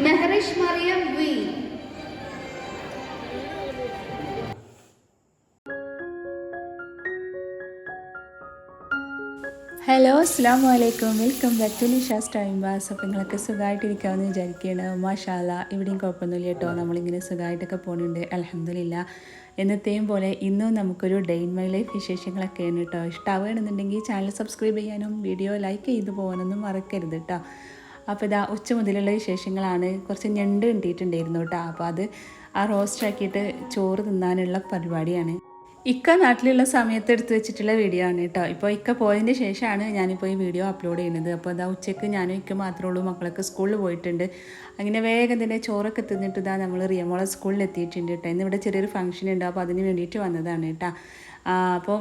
Meharish Mariyam V. Hello അസ്സാം വലൈക്കും welcome back to Nisha's time pass അപ്പോൾ നിങ്ങളൊക്കെ സുഖമായിട്ടിരിക്കാമെന്ന് വിചാരിക്കുകയാണ് മാഷാല ഇവിടെയും കുഴപ്പമൊന്നുമില്ല കേട്ടോ. നമ്മളിങ്ങനെ സുഖമായിട്ടൊക്കെ പോകുന്നുണ്ട് അലഹമില്ല എന്നത്തെയും പോലെ ഇന്നും നമുക്കൊരു ഡേ ഇൻ മൈ ലൈഫ് വിശേഷങ്ങളൊക്കെയാണ് കേട്ടോ. ഇഷ്ടമാവുകയാണെന്നുണ്ടെങ്കിൽ ചാനൽ സബ്സ്ക്രൈബ് ചെയ്യാനും വീഡിയോ ലൈക്ക് ചെയ്ത് പോകാനൊന്നും മറക്കരുത് കേട്ടോ. അപ്പോൾ ഇതാ ഉച്ച മുതലുള്ള വിശേഷങ്ങളാണ്. കുറച്ച് ഞണ്ട് കിട്ടിയിട്ടുണ്ടായിരുന്നു കേട്ടോ. അപ്പോൾ അത് ആ റോസ്റ്റ് ആക്കിയിട്ട് ചോറ് തിന്നാനുള്ള പരിപാടിയാണ്. ഇക്ക നാട്ടിലുള്ള സമയത്ത് എടുത്തു വെച്ചിട്ടുള്ള വീഡിയോ ആണ് കേട്ടോ. ഇപ്പോൾ ഇക്ക പോയതിന് ശേഷമാണ് ഞാനിപ്പോൾ ഈ വീഡിയോ അപ്ലോഡ് ചെയ്യുന്നത്. അപ്പോൾ അതാ ഉച്ചയ്ക്ക് ഞാനും ഇക്ക മാത്രമേ ഉള്ളൂ. മക്കളൊക്കെ സ്കൂളിൽ പോയിട്ടുണ്ട്. അങ്ങനെ വേഗം തന്നെ ചോറൊക്കെ തിന്നിട്ട് ഇതാ നമ്മൾ റിയമോള സ്കൂളിൽ എത്തിയിട്ടുണ്ട് കേട്ടോ. ഇന്ന് ഇവിടെ ചെറിയൊരു ഫംഗ്ഷൻ ഉണ്ട്. അപ്പോൾ അതിന് വേണ്ടിയിട്ട് വന്നതാണ് കേട്ടോ. അപ്പോൾ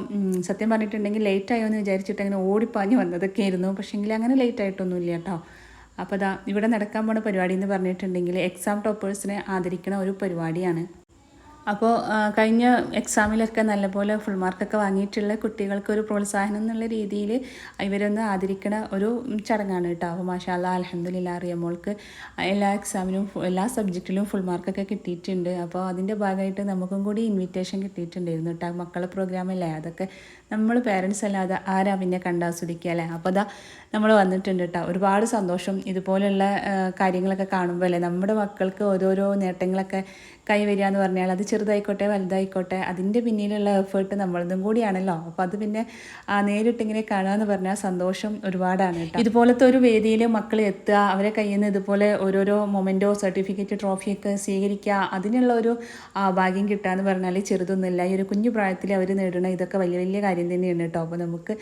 സത്യം പറഞ്ഞിട്ടുണ്ടെങ്കിൽ ലേറ്റ് ആയോ എന്ന് വിചാരിച്ചിട്ട് അങ്ങനെ ഓടിപ്പാഞ്ഞ് വന്നതൊക്കെ ആയിരുന്നു പക്ഷേങ്കിൽ അങ്ങനെ ലേറ്റ് ആയിട്ടൊന്നുമില്ല കേട്ടോ. അപ്പോൾ ദാ ഇവിടെ നടക്കാൻ പോണ പരിപാടി എന്ന് പറഞ്ഞിട്ടുണ്ടെങ്കിൽ എക്സാം ടോപ്പേഴ്സിനെ ആദരിക്കുന്ന ഒരു പരിപാടിയാണ്. അപ്പോൾ കഴിഞ്ഞ എക്സാമിലൊക്കെ നല്ലപോലെ ഫുൾ മാർക്കൊക്കെ വാങ്ങിയിട്ടുള്ള കുട്ടികൾക്ക് ഒരു പ്രോത്സാഹനം എന്നുള്ള രീതിയിൽ ഇവരൊന്ന് ആദരിക്കണ ഒരു ചടങ്ങാണ് കേട്ടോ. അപ്പോൾ മാഷാല്ല അലഹമ്മദില്ല അറിയാമോൾക്ക് എല്ലാ എക്സാമിനും എല്ലാ സബ്ജക്റ്റിലും ഫുൾ മാർക്കൊക്കെ കിട്ടിയിട്ടുണ്ട്. അപ്പോൾ അതിന്റെ ഭാഗമായിട്ട് നമുക്കും കൂടി ഇൻവിറ്റേഷൻ കിട്ടിയിട്ടുണ്ടായിരുന്നു കേട്ടോ. മക്കളെ പ്രോഗ്രാമല്ലേ അതൊക്കെ നമ്മൾ പേരൻസ് അല്ലാതെ ആരാ പിന്നെ കണ്ടാസ്വദിക്കുക അല്ലേ? അപ്പോൾ അതാ നമ്മൾ വന്നിട്ടുണ്ട് കേട്ടോ. ഒരുപാട് സന്തോഷം. ഇതുപോലെയുള്ള കാര്യങ്ങളൊക്കെ കാണുമ്പോൾ അല്ലേ? നമ്മുടെ മക്കൾക്ക് ഓരോരോ നേട്ടങ്ങളൊക്കെ കൈവരിക എന്ന് പറഞ്ഞാൽ അത് ചെറുതായിക്കോട്ടെ വലുതായിക്കോട്ടെ അതിന്റെ പിന്നിലുള്ള എഫേർട്ട് നമ്മളതും കൂടിയാണല്ലോ. അപ്പോൾ അത് പിന്നെ നേരിട്ടിങ്ങനെ കാണുക എന്ന് പറഞ്ഞാൽ സന്തോഷം ഒരുപാടാണ് കേട്ടോ. ഇതുപോലത്തെ ഒരു വേദിയിൽ മക്കൾ എത്തുക അവരെ കയ്യിൽ നിന്ന് ഇതുപോലെ ഓരോരോ മൊമെന്റോ സർട്ടിഫിക്കറ്റ് ട്രോഫിയൊക്കെ സ്വീകരിക്കുക അതിനുള്ള ഒരു ഭാഗ്യം കിട്ടുക എന്ന് പറഞ്ഞാൽ ചെറുതൊന്നുമില്ല. ഈ ഒരു കുഞ്ഞു പ്രായത്തിൽ അവർ നേടുന്ന ഇതൊക്കെ വലിയ വലിയ കാര്യം തന്നെയാണ് കേട്ടോ. അപ്പോൾ നമുക്ക്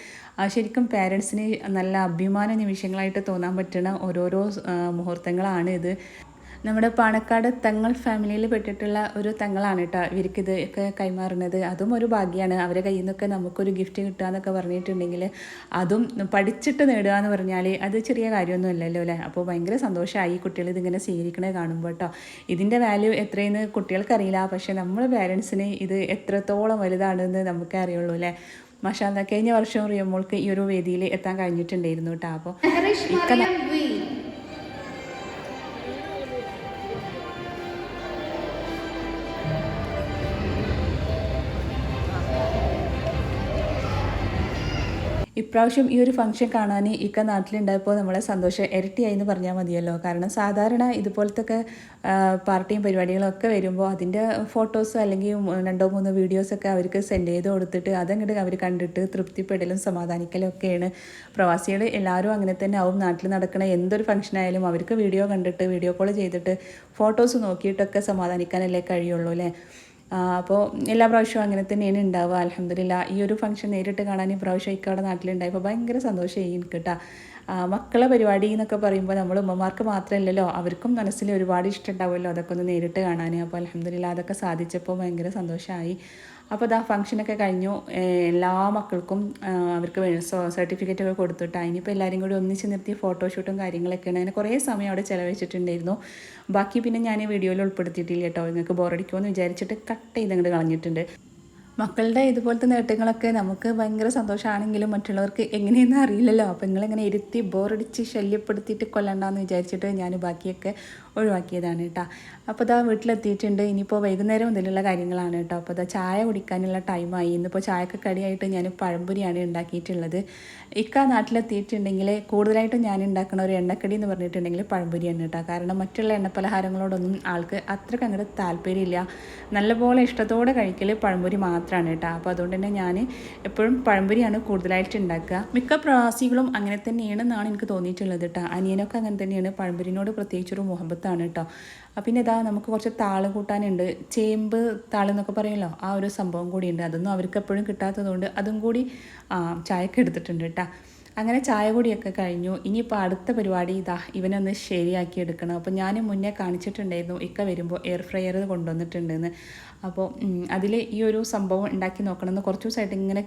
ശരിക്കും പാരൻസിന് നല്ല അഭിമാന നിമിഷങ്ങളായിട്ട് തോന്നാൻ പറ്റുന്ന ഓരോരോ മുഹൂർത്തങ്ങളാണ് ഇത് നമ്മുടെ പാണക്കാട് തങ്ങൾ ഫാമിലിയിൽ പെട്ടിട്ടുള്ള ഒരു തങ്ങളാണ് കേട്ടോ. ഇവർക്ക് ഇത് ഒക്കെ കൈമാറുന്നത്. അതും ഒരു ഭാഗ്യമാണ് അവരെ കയ്യിൽ നിന്നൊക്കെ നമുക്കൊരു ഗിഫ്റ്റ് കിട്ടുക എന്നൊക്കെ പറഞ്ഞിട്ടുണ്ടെങ്കിൽ അതും പഠിച്ചിട്ട് നേടുക എന്ന് പറഞ്ഞാൽ അത് ചെറിയ കാര്യമൊന്നും അല്ലല്ലോ അല്ലേ? അപ്പോൾ ഭയങ്കര സന്തോഷമായി കുട്ടികൾ ഇതിങ്ങനെ സ്വീകരിക്കണേ കാണുമ്പോൾ കേട്ടോ. ഇതിന്റെ വാല്യൂ എത്രയെന്ന് കുട്ടികൾക്കറിയില്ല. പക്ഷേ നമ്മൾ പാരൻസിന് ഇത് എത്രത്തോളം വലുതാണെന്ന് നമുക്കേ അറിയുള്ളൂ അല്ലേ? മഷാന്ത കഴിഞ്ഞ വർഷം റിയമോൾക്ക് ഈ ഒരു വേദിയിൽ എത്താൻ കഴിഞ്ഞിട്ടുണ്ടായിരുന്നു കേട്ടോ. അപ്പോൾ ഇപ്രാവശ്യം ഈ ഒരു ഫംഗ്ഷൻ കാണാൻ ഇക്ക നാട്ടിലുണ്ടായപ്പോൾ നമ്മളെ സന്തോഷം ഇരട്ടിയായി എന്ന് പറഞ്ഞാൽ മതിയല്ലോ. കാരണം സാധാരണ ഇതുപോലത്തെ പാർട്ടിയും പരിപാടികളും ഒക്കെ വരുമ്പോൾ അതിന്റെ ഫോട്ടോസ് അല്ലെങ്കിൽ രണ്ടോ മൂന്നോ വീഡിയോസൊക്കെ അവർക്ക് സെൻഡ് ചെയ്ത് കൊടുത്തിട്ട് അതങ്ങോട്ട് അവർ കണ്ടിട്ട് തൃപ്തിപ്പെടലും സമാധാനിക്കലും ഒക്കെയാണ്. പ്രവാസികൾ എല്ലാവരും അങ്ങനെ തന്നെ ആവും നാട്ടിൽ നടക്കുന്ന എന്തൊരു ഫംഗ്ഷൻ ആയാലും അവർക്ക് വീഡിയോ കണ്ടിട്ട് വീഡിയോ കോൾ ചെയ്തിട്ട് ഫോട്ടോസ് നോക്കിയിട്ടൊക്കെ സമാധാനിക്കാനല്ലേ കഴിയുള്ളൂ അല്ലേ? അപ്പോൾ എല്ലാ പ്രാവശ്യവും അങ്ങനെ തന്നെയാണ് ഉണ്ടാവുക. അലഹമില്ല ഈ ഒരു ഫംഗ്ഷൻ നേരിട്ട് കാണാൻ ഈ പ്രാവശ്യം ഇക്കവിടെ നാട്ടിലുണ്ടായപ്പോൾ ഭയങ്കര സന്തോഷമായി എനിക്ക് കേട്ടോ. മക്കളെ പരിപാടി എന്നൊക്കെ പറയുമ്പോൾ നമ്മൾ ഉമ്മമാർക്ക് മാത്രമല്ലല്ലോ അവർക്കും മനസ്സിൽ ഒരുപാട് ഇഷ്ടം ഉണ്ടാവുമല്ലോ അതൊക്കെ ഒന്ന് നേരിട്ട് കാണാൻ അപ്പോൾ അലഹമില്ല അതൊക്കെ സാധിച്ചപ്പോൾ ഭയങ്കര സന്തോഷമായി അപ്പോൾ അത് ആ ഫംഗ്ഷനൊക്കെ കഴിഞ്ഞു. എല്ലാ മക്കൾക്കും അവർക്ക് സർട്ടിഫിക്കറ്റൊക്കെ കൊടുത്തിട്ട് അതിനിപ്പോൾ എല്ലാവരും കൂടി ഒന്നിച്ച് നിർത്തി ഫോട്ടോഷൂട്ടും കാര്യങ്ങളൊക്കെയാണ്. അങ്ങനെ കുറേ സമയം അവിടെ ചിലവഴിച്ചിട്ടുണ്ടായിരുന്നു. ബാക്കി പിന്നെ ഞാൻ വീഡിയോയിൽ ഉൾപ്പെടുത്തിയിട്ടില്ല കേട്ടോ. നിങ്ങൾക്ക് ബോറടിക്കുമോ എന്ന് വിചാരിച്ചിട്ട് കട്ട് ചെയ്ത് അങ്ങോട്ട് കളഞ്ഞിട്ടുണ്ട്. മക്കളുടെ ഇതുപോലത്തെ നേട്ടങ്ങളൊക്കെ നമുക്ക് ഭയങ്കര സന്തോഷമാണെങ്കിലും മറ്റുള്ളവർക്ക് എങ്ങനെയെന്ന് അറിയില്ലല്ലോ. അപ്പോൾ നിങ്ങളിങ്ങനെ ഇരുത്തി ബോറടിച്ച് ശല്യപ്പെടുത്തിയിട്ട് കൊല്ലണ്ടെന്ന് വിചാരിച്ചിട്ട് ഞാൻ ബാക്കിയൊക്കെ ഒഴിവാക്കിയതാണ് കേട്ടോ. അപ്പോൾ ഇതാ വീട്ടിലെത്തിയിട്ടുണ്ട്. ഇനിയിപ്പോൾ വൈകുന്നേരം മുതലുള്ള കാര്യങ്ങളാണ് കേട്ടോ. അപ്പോൾ ഇതാ ചായ കുടിക്കാനുള്ള ടൈമായി ഇന്നിപ്പോൾ ചായക്ക് കടിയായിട്ട് ഞാൻ പഴംപൊരിയാണ് ഉണ്ടാക്കിയിട്ടുള്ളത്. ഇക്ക നാട്ടിലെത്തിയിട്ടുണ്ടെങ്കിൽ കൂടുതലായിട്ടും ഞാൻ ഉണ്ടാക്കുന്ന ഒരു എണ്ണക്കടി എന്ന് പറഞ്ഞിട്ടുണ്ടെങ്കിൽ പഴംപൊരിയാണ് കേട്ടോ. കാരണം മറ്റുള്ള എണ്ണപ്പലഹാരങ്ങളോടൊന്നും ആൾക്ക് അത്രയ്ക്ക് അങ്ങോട്ട് താല്പര്യമില്ല. നല്ലപോലെ ഇഷ്ടത്തോടെ കഴിക്കൽ പഴംപൊരി മാത്രമാണ് കേട്ടോ. അപ്പോൾ അതുകൊണ്ട് തന്നെ ഞാൻ എപ്പോഴും പഴംപൊരിയാണ് കൂടുതലായിട്ട് ഉണ്ടാക്കുക. മിക്ക പ്രവാസികളും അങ്ങനെ തന്നെയാണെന്നാണ് എനിക്ക് തോന്നിയിട്ടുള്ളത് കേട്ടോ. അനിയനൊക്കെ അങ്ങനെ തന്നെയാണ് പഴംപൊരിനോട് പ്രത്യേകിച്ചൊരു മുഹബത്താണ് കേട്ടോ. പിന്നെ ഇതാ നമുക്ക് കുറച്ച് താൾ കൂട്ടാനുണ്ട്. ചേമ്പ് താൾ എന്നൊക്കെ പറയുമല്ലോ ആ ഒരു സംഭവം കൂടിയുണ്ട്. അതൊന്നും അവർക്ക് എപ്പോഴും കിട്ടാത്തതുകൊണ്ട് അതും കൂടി ചായക്ക് എടുത്തിട്ടുണ്ട് കേട്ടോ. അങ്ങനെ ചായ കൂടിയൊക്കെ കഴിഞ്ഞു. ഇനിയിപ്പോൾ അടുത്ത പരിപാടി ഇതാ ഇവനൊന്ന് ശരിയാക്കി എടുക്കണം. അപ്പോൾ ഞാൻ മുന്നേ കാണിച്ചിട്ടുണ്ടായിരുന്നു ഇക്ക വരുമ്പോൾ എയർ ഫ്രയർ കൊണ്ടുവന്നിട്ടുണ്ടെന്ന്. അപ്പോൾ അതിൽ ഈ ഒരു സംഭവം ഉണ്ടാക്കി നോക്കണമെന്ന് കുറച്ച് ദിവസമായിട്ട് ഇങ്ങനെ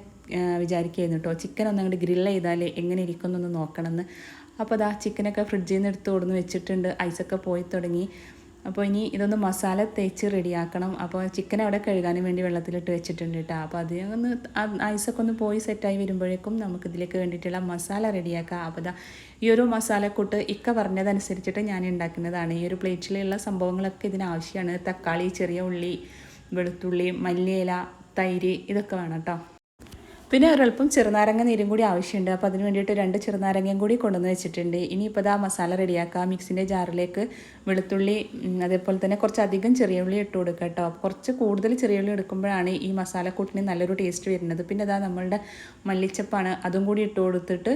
വിചാരിക്കുകയായിരുന്നു കേട്ടോ. ചിക്കൻ ഒന്ന് അങ്ങോട്ട് ഗ്രില്ല് ചെയ്താൽ എങ്ങനെ ഇരിക്കുന്നൊന്ന് നോക്കണമെന്ന് അപ്പോൾ അതാ ചിക്കനൊക്കെ ഫ്രിഡ്ജിൽ നിന്ന് എടുത്ത് കൊടുന്ന് വെച്ചിട്ടുണ്ട്. ഐസൊക്കെ പോയി തുടങ്ങി. അപ്പോൾ ഇനി ഇതൊന്ന് മസാല തേച്ച് റെഡിയാക്കണം. അപ്പോൾ ചിക്കൻ അവിടെ കഴുകാനും വേണ്ടി വെള്ളത്തിലിട്ട് വെച്ചിട്ടുണ്ട് കേട്ടോ അപ്പോൾ അത് ഒന്ന് ഐസൊക്കെ ഒന്ന് പോയി സെറ്റായി വരുമ്പോഴേക്കും നമുക്ക് ഇതിലേക്ക് വേണ്ടിയിട്ടുള്ള മസാല റെഡിയാക്കാം. അപ്പോൾ ദാ ഈ ഒരു മസാലക്കൂട്ട് ഇക്ക പറഞ്ഞതനുസരിച്ചിട്ട് ഞാൻ ഉണ്ടാക്കുന്നതാണ് ഈ ഒരു പ്ലേറ്റിലുള്ള സംഭവങ്ങളൊക്കെ ഇതിനാവശ്യമാണ് തക്കാളി ചെറിയ ഉള്ളി വെളുത്തുള്ളി മല്ലിയില തൈര് ഇതൊക്കെ വേണം കേട്ടോ പിന്നെ ഒരൽപ്പം ചെറുനാരങ്ങ നീരും കൂടി ആവശ്യമുണ്ട്. അപ്പോൾ അതിന് വേണ്ടിയിട്ട് രണ്ട് ചെറുനാരങ്ങയും കൂടി കൊണ്ടുവന്ന് വെച്ചിട്ടുണ്ട്. ഇനിയിപ്പോൾ ഇതാ മസാല റെഡിയാക്കാം. മിക്സിന്റെ ജാറിലേക്ക് വെളുത്തുള്ളി അതേപോലെ തന്നെ കുറച്ചധികം ചെറിയ ഉള്ളി ഇട്ട് കൊടുക്കുക കേട്ടോ കുറച്ച് കൂടുതൽ ചെറിയ ഉള്ളി എടുക്കുമ്പോഴാണ് ഈ മസാലക്കൂട്ടിന് നല്ലൊരു ടേസ്റ്റ് വരുന്നത്. പിന്നെ ഇതാ നമ്മളുടെ മല്ലിച്ചപ്പാണ് അതും കൂടി ഇട്ട് കൊടുത്തിട്ട്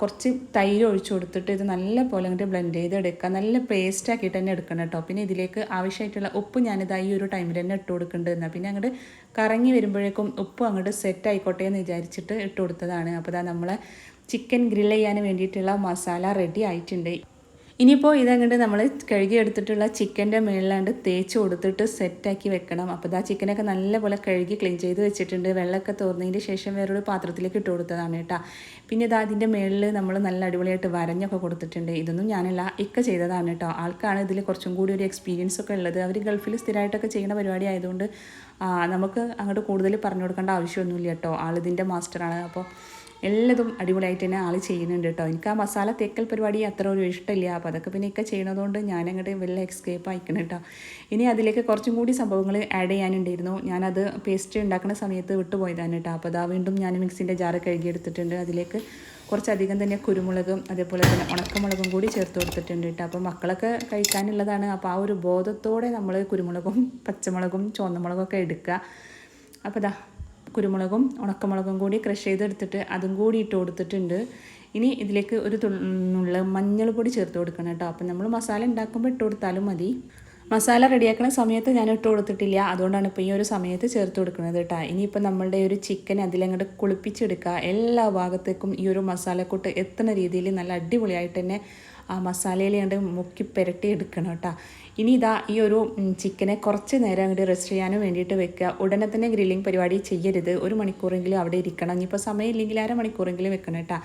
കുറച്ച് തൈര് ഒഴിച്ചു കൊടുത്തിട്ട് ഇത് നല്ല പോലെ അങ്ങോട്ട് ബ്ലെൻഡ് ചെയ്ത് എടുക്കുക നല്ല പേസ്റ്റ് ആക്കിയിട്ട് തന്നെ എടുക്കണം കേട്ടോ പിന്നെ ഇതിലേക്ക് ആവശ്യമായിട്ടുള്ള ഉപ്പ് ഞാനിതാ ഈ ഒരു ടൈമിൽ തന്നെ ഇട്ട് കൊടുക്കുന്നുണ്ട്. എന്നാൽ പിന്നെ അങ്ങോട്ട് കറങ്ങി വരുമ്പോഴേക്കും ഉപ്പ് അങ്ങോട്ട് സെറ്റ് ആയിക്കോട്ടെ എന്ന് വിചാരിച്ചിട്ട് ഇട്ട് കൊടുത്തതാണ്. അപ്പോൾ ഇതാ നമ്മളെ ചിക്കൻ ഗ്രിൽ ചെയ്യാൻ വേണ്ടിയിട്ടുള്ള മസാല റെഡി ആയിട്ടുണ്ട്. ഇനിയിപ്പോൾ ഇതങ്ങോട്ട് നമ്മൾ കഴുകി എടുത്തിട്ടുള്ള ചിക്കന്റെ മേളിലാണ്ട് തേച്ച് കൊടുത്തിട്ട് സെറ്റാക്കി വെക്കണം. അപ്പോൾ ഇതാ ചിക്കനൊക്കെ നല്ലപോലെ കഴുകി ക്ലീൻ ചെയ്ത് വെച്ചിട്ടുണ്ട്. വെള്ളമൊക്കെ തോർന്നതിന്റെ ശേഷം വേറൊരു പാത്രത്തിലേക്ക് ഇട്ട് കൊടുത്തതാണ് കേട്ടോ. പിന്നെ ഇതാ അതിന്റെ മേളിൽ നമ്മൾ നല്ല അടിപൊളിയായിട്ട് വരഞ്ഞൊക്കെ കൊടുത്തിട്ടുണ്ട്. ഇതൊന്നും ഞാനല്ല ഇക്ക ചെയ്തതാണ് കേട്ടോ. ആൾക്കാണ് ഇതിൽ കുറച്ചും കൂടി ഒരു എക്സ്പീരിയൻസ് ഒക്കെ ഉള്ളത്. അവർ ഗൾഫിൽ സ്ഥിരമായിട്ടൊക്കെ ചെയ്യുന്ന പരിപാടി ആയതുകൊണ്ട് നമുക്ക് അങ്ങോട്ട് കൂടുതൽ പറഞ്ഞു കൊടുക്കേണ്ട ആവശ്യമൊന്നുമില്ല കേട്ടോ. ആളിതിന്റെ മാസ്റ്ററാണ് അപ്പോൾ എല്ലാതും അടിപൊളിയായിട്ട് തന്നെ ആൾ ചെയ്യുന്നുണ്ട് കേട്ടോ എനിക്ക് ആ മസാല തേക്കൽ പരിപാടി അത്ര ഒരു ഇഷ്ടമില്ല. അപ്പോൾ അതൊക്കെ പിന്നെ ഒക്കെ ചെയ്യണതുകൊണ്ട് ഞാൻ അങ്ങോട്ട് വലിയ എക്സ്കേപ്പ് അയക്കണം കേട്ടോ ഇനി അതിലേക്ക് കുറച്ചും കൂടി സംഭവങ്ങൾ ആഡ് ചെയ്യാനുണ്ടായിരുന്നു. ഞാനത് പേസ്റ്റ് ഉണ്ടാക്കുന്ന സമയത്ത് വിട്ടുപോയതാണ് കേട്ടോ അപ്പോൾ അതാ വീണ്ടും ഞാൻ മിക്സിന്റെ ജാറ് കഴുകിയെടുത്തിട്ടുണ്ട് അതിലേക്ക് കുറച്ചധികം തന്നെ കുരുമുളകും അതേപോലെ തന്നെ ഉണക്കമുളകും കൂടി ചേർത്ത് കൊടുത്തിട്ടുണ്ട് കേട്ടോ അപ്പോൾ മക്കളൊക്കെ കഴിക്കാനുള്ളതാണ്. അപ്പോൾ ആ ഒരു ബോധത്തോടെ നമ്മൾ കുരുമുളകും പച്ചമുളകും ചുവന്നമുളകും ഒക്കെ എടുക്കുക. അപ്പോൾ ദാ കുരുമുളകും ഉണക്കമുളകും കൂടി ക്രഷ് ചെയ്തെടുത്തിട്ട് അതും കൂടി ഇട്ട് കൊടുത്തിട്ടുണ്ട്. ഇനി ഇതിലേക്ക് ഒരു തുള്ള മഞ്ഞൾ പൊടി ചേർത്ത് കൊടുക്കണം കേട്ടോ. അപ്പം നമ്മൾ മസാല ഉണ്ടാക്കുമ്പോൾ ഇട്ട് കൊടുത്താലും മതി. മസാല റെഡിയാക്കുന്ന സമയത്ത് ഞാൻ ഇട്ട് കൊടുത്തിട്ടില്ല. അതുകൊണ്ടാണ് ഇപ്പോൾ ഈ ഒരു സമയത്ത് ചേർത്ത് കൊടുക്കുന്നത് കേട്ടോ. ഇനിയിപ്പോൾ നമ്മളുടെ ഒരു ചിക്കൻ അതിലങ്ങോട്ട് കുളിപ്പിച്ചെടുക്കുക എല്ലാ ഭാഗത്തേക്കും ഈ ഒരു മസാലക്കൂട്ട് എത്തുന്ന രീതിയിൽ നല്ല അടിപൊളിയായിട്ട് തന്നെ ആ മസാലയിൽ കണ്ട് മുക്കി പുരട്ടി എടുക്കണം കേട്ടോ. ഇനി ഇതാ ഈ ഒരു ചിക്കനെ കുറച്ച് നേരം അങ്ങോട്ട് റെസ്റ്റ് ചെയ്യാനും വേണ്ടിയിട്ട് വെക്കുക. ഉടനെ തന്നെ ഗ്രില്ലിംഗ് പരിപാടി ചെയ്യരുത്. ഒരു മണിക്കൂറെങ്കിലും അവിടെ ഇരിക്കണം. ഇനിയിപ്പോൾ സമയമില്ലെങ്കിൽ അര മണിക്കൂറെങ്കിലും വെക്കണം കേട്ടോ.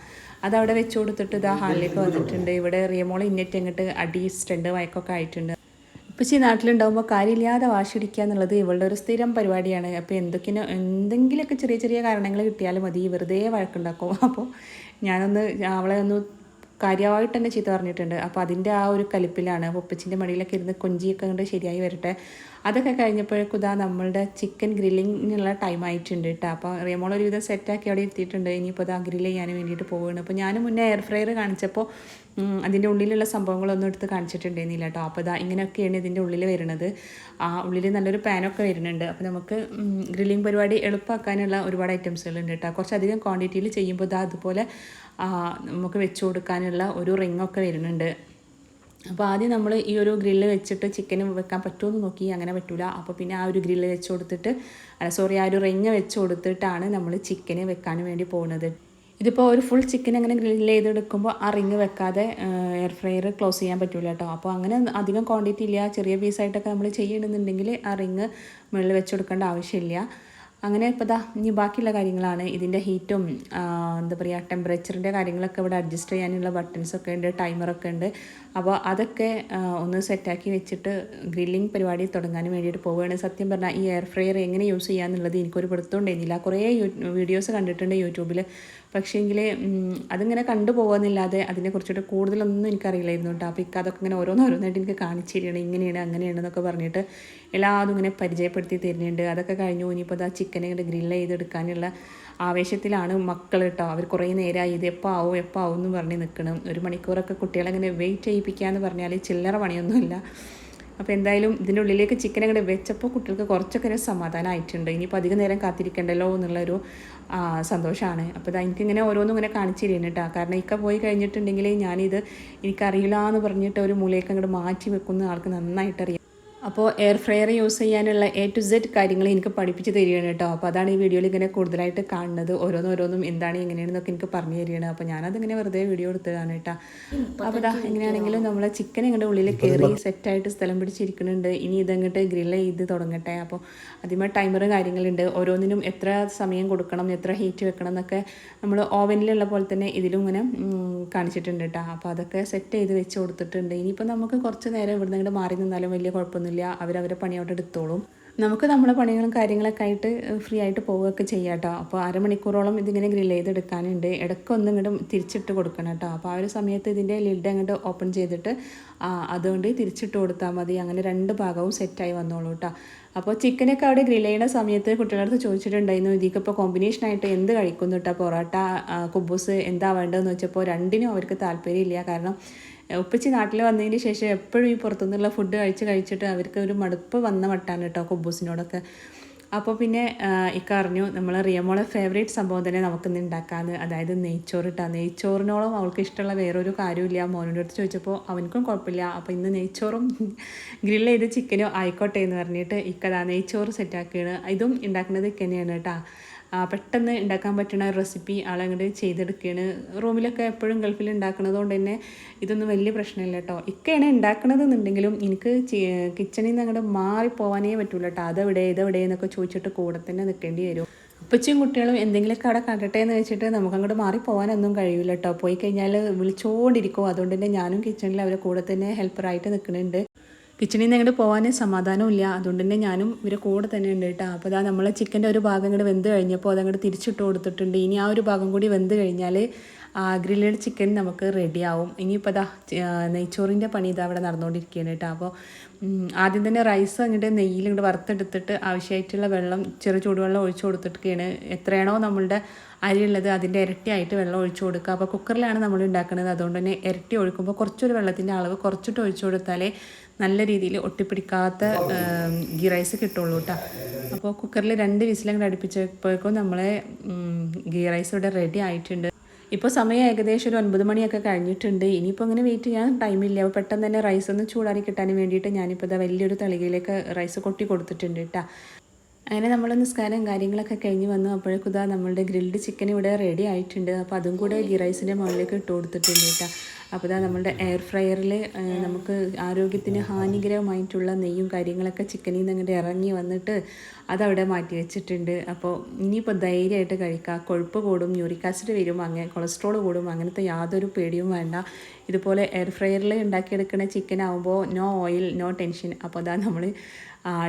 അതവിടെ വെച്ച് കൊടുത്തിട്ട് ഇതാ ഹാളിലേക്ക് വന്നിട്ടുണ്ട്. ഇവിടെ റിയമോൾ ഇന്നിട്ട് അങ്ങോട്ട് അടി സ്റ്റണ്ട് വയക്കൊക്കെ ആയിട്ടുണ്ട്. ഇപ്പച്ചി നാട്ടിലുണ്ടാകുമ്പോൾ കാര്യമില്ലാതെ വാശിടിക്കുക എന്നുള്ളത് ഇവളുടെ ഒരു സ്ഥിരം പരിപാടിയാണ്. അപ്പോൾ എന്തൊക്കെയോ എന്തെങ്കിലുമൊക്കെ ചെറിയ ചെറിയ കാരണങ്ങൾ കിട്ടിയാലും മതി. വെറുതെ വഴക്കുണ്ടാക്കും. അപ്പോൾ ഞാനൊന്ന് അവളെ ഒന്ന് കാര്യമായിട്ട് തന്നെ ചീത്ത പറഞ്ഞിട്ടുണ്ട്. അപ്പോൾ അതിന്റെ ആ ഒരു കലിപ്പിലാണ് ഒപ്പച്ചിന്റെ മടിയിലൊക്കെ ഇരുന്ന് കൊഞ്ചിയൊക്കെ കണ്ട് ശരിയായി വരട്ടെ. അതൊക്കെ കഴിഞ്ഞപ്പോഴേക്കും ഇതാ നമ്മളുടെ ചിക്കൻ ഗ്രില്ലിങ്ങിനുള്ള ടൈം ആയിട്ടുണ്ട് കേട്ടോ. അപ്പോൾ റിയമോൾ ഒരുവിധം സെറ്റാക്കി അവിടെ എത്തിയിട്ടുണ്ട്. ഇനിയിപ്പോൾ ഇതാ ഗ്രില്ല് ചെയ്യാൻ വേണ്ടിയിട്ട് പോവുകയാണ്. അപ്പോൾ ഞാൻ മുന്നേ എയർ ഫ്രയർ കാണിച്ചപ്പോൾ അതിന്റെ ഉള്ളിലുള്ള സംഭവങ്ങളൊന്നും എടുത്ത് കാണിച്ചിട്ടുണ്ടായിരുന്നില്ല കേട്ടോ. അപ്പോൾ ഇതാ ഇങ്ങനെയൊക്കെയാണ് ഇതിന്റെ ഉള്ളിൽ വരുന്നത്. ആ ഉള്ളിൽ നല്ലൊരു പാനൊക്കെ വരുന്നുണ്ട്. അപ്പോൾ നമുക്ക് ഗ്രില്ലിംഗ് പരിപാടി എളുപ്പമാക്കാനുള്ള ഒരുപാട് ഐറ്റംസുകളുണ്ട് കേട്ടോ. കുറച്ചധികം ക്വാണ്ടിറ്റിയിൽ ചെയ്യുമ്പോൾ ഇതാ അതുപോലെ നമുക്ക് വെച്ച് കൊടുക്കാനുള്ള ഒരു റിങ്ങൊക്കെ വരുന്നുണ്ട്. അപ്പോൾ ആദ്യം നമ്മൾ ഈ ഒരു ഗ്രില്ല് വെച്ചിട്ട് ചിക്കൻ വെക്കാൻ പറ്റുമോ എന്ന് നോക്കി. അങ്ങനെ പറ്റൂല. അപ്പോൾ പിന്നെ ആ ഒരു ഗ്രില്ല് വെച്ച് കൊടുത്തിട്ട് സോറി ആ ഒരു റിങ് വെച്ച് കൊടുത്തിട്ടാണ് നമ്മൾ ചിക്കന് വെക്കാൻ വേണ്ടി പോകുന്നത് ഇതിപ്പോൾ ഒരു ഫുൾ ചിക്കൻ അങ്ങനെ ഗ്രില്ല് ചെയ്തെടുക്കുമ്പോൾ ആ റിങ് വെക്കാതെ എയർ ഫ്രയർ ക്ലോസ് ചെയ്യാൻ പറ്റില്ല കേട്ടോ. അപ്പോൾ അങ്ങനെ അധികം ക്വാണ്ടിറ്റി ഇല്ല. ചെറിയ പീസായിട്ടൊക്കെ നമ്മൾ ചെയ്യണമെന്നുണ്ടെങ്കിൽ ആ റിങ് മുകളിൽ വെച്ച് കൊടുക്കേണ്ട ആവശ്യമില്ല. അങ്ങനെ ഇപ്പോൾ ദാ ഇനി ബാക്കിയുള്ള കാര്യങ്ങളാണ്. ഇതിന്റെ ഹീറ്റും എന്താ പറയുക ടെമ്പറേച്ചറിന്റെ കാര്യങ്ങളൊക്കെ ഇവിടെ അഡ്ജസ്റ്റ് ചെയ്യാനുള്ള ബട്ടൺസ് ഒക്കെ ഉണ്ട് ടൈമറൊക്കെ ഉണ്ട്. അപ്പോൾ അതൊക്കെ ഒന്ന് സെറ്റാക്കി വെച്ചിട്ട് ഗ്രില്ലിംഗ് പരിപാടി തുടങ്ങാൻ വേണ്ടിയിട്ട് പോവുകയാണ്. സത്യം പറഞ്ഞാൽ ഈ എയർ ഫ്രയർ എങ്ങനെ യൂസ് ചെയ്യാന്നുള്ളത് എനിക്കൊരു പിടുത്തം ഉണ്ടായിരുന്നില്ല. കുറേ വീഡിയോസ് കണ്ടിട്ടുണ്ട് യൂട്യൂബിൽ പക്ഷേങ്കിൽ അതിങ്ങനെ കണ്ടു പോകുന്നില്ലാതെ അതിനെക്കുറിച്ചിട്ട് കൂടുതലൊന്നും എനിക്കറിയില്ലായിരുന്നു കേട്ടോ. അപ്പോൾ ഇക്ക അതൊക്കെ ഇങ്ങനെ ഓരോന്നോരോന്നായിട്ട് എനിക്ക് കാണിച്ചു തരികയാണ് ഇങ്ങനെയാണ് അങ്ങനെയാണ് എന്നൊക്കെ പറഞ്ഞിട്ട് എല്ലാതും ഇങ്ങനെ പരിചയപ്പെടുത്തി തരുന്നുണ്ട്. അതൊക്കെ കഴിഞ്ഞു. ഇനിയിപ്പോൾ ആ ചിക്കനെ ഇങ്ങനെ ഗ്രില്ല് ചെയ്തെടുക്കാനുള്ള ആവേശത്തിലാണ് മക്കൾ കേട്ടോ. അവർ കുറേ നേരമായി ഇത് എപ്പോൾ ആവും എപ്പോൾ ആവും എന്ന് പറഞ്ഞ് നിൽക്കണം ഒരു മണിക്കൂറൊക്കെ കുട്ടികളെ ഇങ്ങനെ വെയിറ്റ് ചെയ്യിപ്പിക്കുക എന്ന് പറഞ്ഞാൽ ചില്ലറ പണിയൊന്നുമില്ല. അപ്പോൾ എന്തായാലും ഇതിന്റെ ഉള്ളിലേക്ക് ചിക്കൻ അങ്ങോട്ട് വെച്ചപ്പോൾ കുട്ടികൾക്ക് കുറച്ചൊക്കെ ഒരു സമാധാനമായിട്ടുണ്ട് ഇനിയിപ്പോൾ അധികം നേരം കാത്തിരിക്കണ്ടല്ലോ എന്നുള്ളൊരു സന്തോഷമാണ് അപ്പോൾ ഇതാ എനിക്കിങ്ങനെ ഓരോന്നും ഇങ്ങനെ കാണിച്ചു തരുന്നു കേട്ടോ. കാരണം ഇക്ക പോയി കഴിഞ്ഞിട്ടുണ്ടെങ്കിൽ ഞാനിത് എനിക്കറിയില്ല എന്ന് പറഞ്ഞിട്ട് ഒരു മൂലയൊക്കെ അങ്ങോട്ട് മാറ്റി വെക്കുന്ന ആൾക്ക് നന്നായിട്ട് അറിയാം അപ്പോൾ എയർ ഫ്രയർ യൂസ് ചെയ്യാനുള്ള എ ടു സെഡ് കാര്യങ്ങൾ എനിക്ക് പഠിപ്പിച്ച് തരികയാണ് കേട്ടോ. അപ്പോൾ അതാണ് ഈ വീഡിയോയിൽ ഇങ്ങനെ കൂടുതലായിട്ട് കാണുന്നത്. ഓരോന്നോരോന്നും എന്താണ് എങ്ങനെയാണെന്നൊക്കെ എനിക്ക് പറഞ്ഞു തരികയാണ്. അപ്പോൾ ഞാനതിങ്ങനെ വെറുതെ വീഡിയോ എടുത്തതാണ് കേട്ടോ. അപ്പോൾ അതാ എങ്ങനെയാണെങ്കിലും നമ്മളെ ചിക്കൻ ഇങ്ങോട്ട് ഉള്ളിൽ കയറി സെറ്റായിട്ട് സ്ഥലം പിടിച്ചിരിക്കുന്നുണ്ട്. ഇനി ഇതങ്ങോട്ട് ഗ്രിൽ ചെയ്ത് തുടങ്ങട്ടെ. അപ്പോൾ അതിമ ടൈമർ കാര്യങ്ങളുണ്ട്. ഓരോന്നിനും എത്ര സമയം കൊടുക്കണം എത്ര ഹീറ്റ് വെക്കണം എന്നൊക്കെ നമ്മൾ ഓവനിലുള്ള പോലെ തന്നെ ഇതിലും ഇങ്ങനെ കാണിച്ചിട്ടുണ്ട് കേട്ടോ. അപ്പോൾ അതൊക്കെ സെറ്റ് ചെയ്ത് വെച്ച് കൊടുത്തിട്ടുണ്ട്. ഇനിയിപ്പോൾ നമുക്ക് കുറച്ച് നേരം ഇവിടുന്ന് ഇങ്ങോട്ട് മാറി നിന്നാലും വലിയ കുഴപ്പമൊന്നുമില്ല അവരവരെ പണി അവിടെ എടുത്തോളും. നമുക്ക് നമ്മളെ പണികളും കാര്യങ്ങളൊക്കെ ആയിട്ട് ഫ്രീ ആയിട്ട് പോവുകയൊക്കെ ചെയ്യാം കേട്ടോ. അപ്പോൾ അരമണിക്കൂറോളം ഇതിങ്ങനെ ഗ്രിൽ ചെയ്തെടുക്കാനുണ്ട്. ഇടയ്ക്ക് ഒന്നും ഇങ്ങോട്ട് തിരിച്ചിട്ട് കൊടുക്കണം കേട്ടോ. അപ്പോൾ ആ ഒരു സമയത്ത് ഇതിന്റെ ലിഡ് അങ്ങോട്ട് ഓപ്പൺ ചെയ്തിട്ട് അതുകൊണ്ട് തിരിച്ചിട്ട് കൊടുത്താൽ മതി. അങ്ങനെ രണ്ട് ഭാഗവും സെറ്റായി വന്നോളൂ കേട്ടോ. അപ്പോൾ ചിക്കനൊക്കെ അവിടെ ഗ്രിൽ ചെയ്യുന്ന സമയത്ത് കുട്ടികളുടെ അടുത്ത് ചോദിച്ചിട്ടുണ്ടായിരുന്നു ഇതിക്കിപ്പോൾ കോമ്പിനേഷനായിട്ട് എന്ത് കഴിക്കുന്നു കേട്ടോ പൊറോട്ട കുബൂസ് എന്താ വേണ്ടതെന്ന്? വെച്ചപ്പോൾ രണ്ടിനും അവർക്ക് താല്പര്യമില്ല. കാരണം ഉപ്പച്ചി നാട്ടിൽ വന്നതിന് ശേഷം എപ്പോഴും ഈ പുറത്തുനിന്നുള്ള ഫുഡ് കഴിച്ച് കഴിച്ചിട്ട് അവർക്ക് ഒരു മടുപ്പ് വന്ന മട്ടാണ് കേട്ടോ കുബൂസിനോടൊക്കെ. അപ്പോൾ പിന്നെ ഇക്ക അറിഞ്ഞു നമ്മൾ റിയമോളെ ഫേവറേറ്റ് സംഭവം തന്നെ നമുക്കിന്ന് ഉണ്ടാക്കാമെന്ന് അതായത് നെയ്ച്ചോറ് ഇട്ടാ നെയ്ച്ചോറിനോളം അവൾക്ക് ഇഷ്ടമുള്ള വേറൊരു കാര്യമില്ല മോനോട് അടുത്ത് ചോദിച്ചപ്പോൾ അവനക്കും കുഴപ്പമില്ല. അപ്പോൾ ഇന്ന് നെയ്ച്ചോറും ഗ്രില്ല് ചെയ്ത് ചിക്കനും ആയിക്കോട്ടെ എന്ന് പറഞ്ഞിട്ട് ഇക്കതാ നെയ്ച്ചോറ് സെറ്റാക്കിയാണ് ഇതും ഉണ്ടാക്കുന്നത് ഇക്കന്നെയാണ് കേട്ടോ. പെട്ടെന്ന് ഉണ്ടാക്കാൻ പറ്റുന്ന ഒരു റെസിപ്പി ആളങ്ങോട്ട് ചെയ്തെടുക്കുകയാണ് റൂമിലൊക്കെ എപ്പോഴും ഗൾഫിൽ ഉണ്ടാക്കുന്നത് കൊണ്ട് തന്നെ ഇതൊന്നും വലിയ പ്രശ്നമില്ല കേട്ടോ ഇക്കയാണ് ഉണ്ടാക്കണത് എന്നുണ്ടെങ്കിലും എനിക്ക് കിച്ചണിൽ നിന്ന് അങ്ങോട്ട് മാറിപ്പോവാനേ പറ്റൂല കേട്ടോ അതെവിടെ ഇതെവിടെ എന്നൊക്കെ ചോദിച്ചിട്ട് കൂടെ തന്നെ നിൽക്കേണ്ടി വരും. ഉപ്പച്ചും കുട്ടികളും എന്തെങ്കിലുമൊക്കെ അവിടെ കണ്ടട്ടെ എന്ന് വെച്ചിട്ട് നമുക്ക് അങ്ങോട്ട് മാറി പോകാനൊന്നും കഴിയില്ല കേട്ടോ പോയി കഴിഞ്ഞാൽ വിളിച്ചുകൊണ്ടിരിക്കും അതുകൊണ്ട് തന്നെ ഞാനും കിച്ചണിൽ അവരെ കൂടെ തന്നെ ഹെൽപ്പറായിട്ട് നിൽക്കുന്നുണ്ട് കിച്ചണിൽ നിന്ന് അങ്ങോട്ട് പോകാനേ സമാധാനമില്ല അതുകൊണ്ട് തന്നെ ഞാനും ഇവരെ കൂടെ തന്നെ ഉണ്ട് കേട്ടോ. അപ്പോൾ അതാ നമ്മളെ ചിക്കന്റെ ഒരു ഭാഗം കൂടി വെന്ത് കഴിഞ്ഞപ്പോൾ അതങ്ങോട്ട് തിരിച്ചിട്ട് കൊടുത്തിട്ടുണ്ട്. ഇനി ആ ഒരു ഭാഗം കൂടി വെന്ത് കഴിഞ്ഞാൽ ഗ്രില്ലഡ് ചിക്കൻ നമുക്ക് റെഡിയാവും ഇനിയിപ്പോൾ അതാ നെയ്ച്ചോറിന്റെ പണി ഇതാ അവിടെ നടന്നുകൊണ്ടിരിക്കുകയാണ് കേട്ടോ. അപ്പോൾ ആദ്യം തന്നെ റൈസ് അങ്ങോട്ട് നെയ്യിൽ ഇങ്ങോട്ട് വറുത്തെടുത്തിട്ട് ആവശ്യമായിട്ടുള്ള വെള്ളം ചെറു ചൂടുവെള്ളം ഒഴിച്ചു കൊടുത്തിട്ടൊക്കെയാണ്. എത്രയാണോ നമ്മളുടെ അരിയുള്ളത് അതിന്റെ ഇരട്ടിയായിട്ട് വെള്ളം ഒഴിച്ചു കൊടുക്കുക. അപ്പോൾ കുക്കറിലാണ് നമ്മൾ ഉണ്ടാക്കുന്നത്. അതുകൊണ്ട് തന്നെ ഇരട്ടി ഒഴിക്കുമ്പോൾ കുറച്ചൊരു വെള്ളത്തിന്റെ അളവ് കുറച്ചിട്ട് ഒഴിച്ചു കൊടുത്താലേ നല്ല രീതിയിൽ ഒട്ടിപ്പിടിക്കാത്ത ഗീ റൈസ് കിട്ടുള്ളൂ കേട്ടോ. അപ്പോൾ കുക്കറിൽ രണ്ട് വിസിലങ്ങോട്ട് അടുപ്പിച്ചപ്പോഴേക്കും നമ്മളെ ഗീ റൈസ് ഇവിടെ റെഡി ആയിട്ടുണ്ട്. ഇപ്പോൾ സമയം ഏകദേശം ഒരു ഒൻപത് മണിയൊക്കെ കഴിഞ്ഞിട്ടുണ്ട്. ഇനിയിപ്പോൾ അങ്ങനെ വെയിറ്റ് ചെയ്യാൻ ടൈമില്ല അപ്പോൾ പെട്ടെന്ന് തന്നെ റൈസ് ഒന്ന് ചൂടാറി കിട്ടാൻ വേണ്ടിയിട്ട് ഞാനിപ്പോൾ ഇതാ വലിയൊരു തളികയിലേക്ക് റൈസ് കൊട്ടി കൊടുത്തിട്ടുണ്ട് കേട്ടോ അങ്ങനെ നമ്മൾ നിസ്കാരം കാര്യങ്ങളൊക്കെ കഴിഞ്ഞ് വന്നു. അപ്പോഴേക്കും ഇതാ നമ്മളുടെ ഗ്രിൽഡ് ചിക്കൻ ഇവിടെ റെഡി ആയിട്ടുണ്ട്. അപ്പോൾ അതും കൂടെ ഗീ റൈസിന്റെ മുകളിലേക്ക് ഇട്ട് കൊടുത്തിട്ടുണ്ട് കേട്ടോ അപ്പോൾ ഇതാ നമ്മളുടെ എയർ ഫ്രയറിൽ നമുക്ക് ആരോഗ്യത്തിന് ഹാനികരമായിട്ടുള്ള നെയ്യും കാര്യങ്ങളൊക്കെ ചിക്കനിൽ നിന്ന് അങ്ങോട്ട് ഇറങ്ങി വന്നിട്ട് അതവിടെ മാറ്റി വെച്ചിട്ടുണ്ട്. അപ്പോൾ ഇനിയിപ്പോൾ ധൈര്യമായിട്ട് കഴിക്കാം. കൊഴുപ്പ് കൂടും യൂറിക് ആസിഡ് വരും അങ്ങനെ കൊളസ്ട്രോൾ കൂടും അങ്ങനത്തെ യാതൊരു പേടിയും വേണ്ട. ഇതുപോലെ എയർ ഫ്രയറിൽ ഉണ്ടാക്കിയെടുക്കുന്ന ചിക്കൻ ആകുമ്പോൾ നോ ഓയിൽ നോ ടെൻഷൻ അപ്പോൾ അതാ നമ്മൾ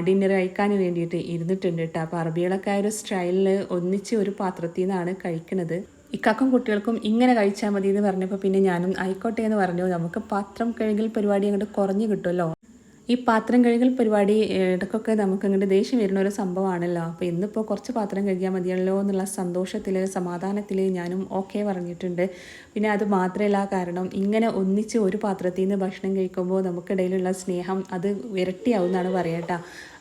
ഡിന്നർ കഴിക്കാൻ വേണ്ടിയിട്ട് ഇരുന്നിട്ടുണ്ട് കേട്ടോ അപ്പോൾ അറബികളൊക്കെ ആ ഒരു സ്റ്റൈലിൽ ഒന്നിച്ച് ഒരു പാത്രത്തിൽ നിന്നാണ് കഴിക്കുന്നത് ഇക്കാക്കും കുട്ടികൾക്കും ഇങ്ങനെ കഴിച്ചാൽ മതി എന്ന് പറഞ്ഞപ്പോൾ പിന്നെ ഞാനും ആയിക്കോട്ടെ എന്ന് പറഞ്ഞു. നമുക്ക് പാത്രം കഴുകൽ പരിപാടി അങ്ങോട്ട് കുറഞ്ഞു കിട്ടുമല്ലോ. ഈ പാത്രം കഴുകൽ പരിപാടി ഇടയ്ക്കൊക്കെ നമുക്ക് അങ്ങോട്ട് ദേഷ്യം വരുന്ന ഒരു സംഭവമാണല്ലോ. അപ്പോൾ ഇന്നിപ്പോൾ കുറച്ച് പാത്രം കഴുകിയാൽ മതിയല്ലോ എന്നുള്ള സന്തോഷത്തിൽ സമാധാനത്തിൽ ഞാനും ഓക്കെ പറഞ്ഞിട്ടുണ്ട്. പിന്നെ അത് മാത്രമല്ല കാരണം ഇങ്ങനെ ഒന്നിച്ച് ഒരു പാത്രത്തിൽ നിന്ന് ഭക്ഷണം കഴിക്കുമ്പോൾ നമുക്കിടയിലുള്ള സ്നേഹം അത് ഇരട്ടിയാവും എന്നാണ് പറയട്ടോ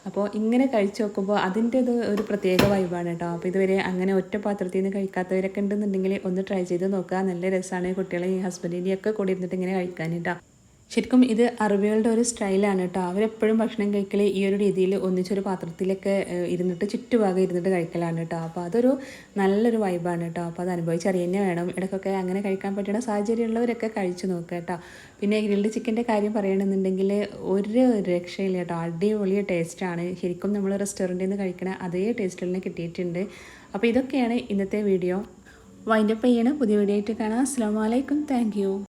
അപ്പോൾ ഇങ്ങനെ കഴിച്ചു നോക്കുമ്പോൾ അതിന്റെ ഇത് ഒരു പ്രത്യേക വൈബാണ് കേട്ടോ അപ്പോൾ ഇതുവരെ അങ്ങനെ ഒറ്റ പാത്രത്തിൽ നിന്ന് കഴിക്കാത്തവരൊക്കെ ഉണ്ടെന്നുണ്ടെങ്കിൽ ഒന്ന് ട്രൈ ചെയ്ത് നോക്കുക. നല്ല രസമാണ് കുട്ടികളെ ഈ ഹസ്ബൻഡിന്റെയും ഒക്കെ കൂടി ഇരുന്നിട്ട് ഇങ്ങനെ കഴിക്കാൻ കേട്ടോ ശരിക്കും ഇത് അറബികളുടെ ഒരു സ്റ്റൈലാണ് കേട്ടോ. അവരെപ്പോഴും ഭക്ഷണം കഴിക്കൽ ഈ ഒരു രീതിയിൽ ഒന്നിച്ചൊരു പാത്രത്തിലൊക്കെ ഇരുന്നിട്ട് ചുറ്റുഭാഗം ഇരുന്നിട്ട് കഴിക്കലാണ് കേട്ടോ. അപ്പോൾ അതൊരു നല്ലൊരു വൈബാണ് കേട്ടോ. അപ്പോൾ അത് അനുഭവിച്ചറിയ തന്നെ വേണം. ഇടയ്ക്കൊക്കെ അങ്ങനെ കഴിക്കാൻ പറ്റുന്ന സാഹചര്യമുള്ളവരൊക്കെ കഴിച്ചു നോക്കുക കേട്ടോ. പിന്നെ ഗ്രിൽഡ് ചിക്കന്റെ കാര്യം പറയുകയാണെന്നുണ്ടെങ്കിൽ ഒരു രക്ഷയില്ല കേട്ടോ. അടിപൊളി ടേസ്റ്റാണ്. ശരിക്കും നമ്മൾ റെസ്റ്റോറന്റിൽ നിന്ന് കഴിക്കണ അതേ ടേസ്റ്റിൽ തന്നെ കിട്ടിയിട്ടുണ്ട്. അപ്പോൾ ഇതൊക്കെയാണ് ഇന്നത്തെ വീഡിയോ. വൈൻഡപ്പ് ചെയ്യണം. പുതിയ വീഡിയോ ആയിട്ട് കാണാം. അസ്സാം വലൈക്കും താങ്ക്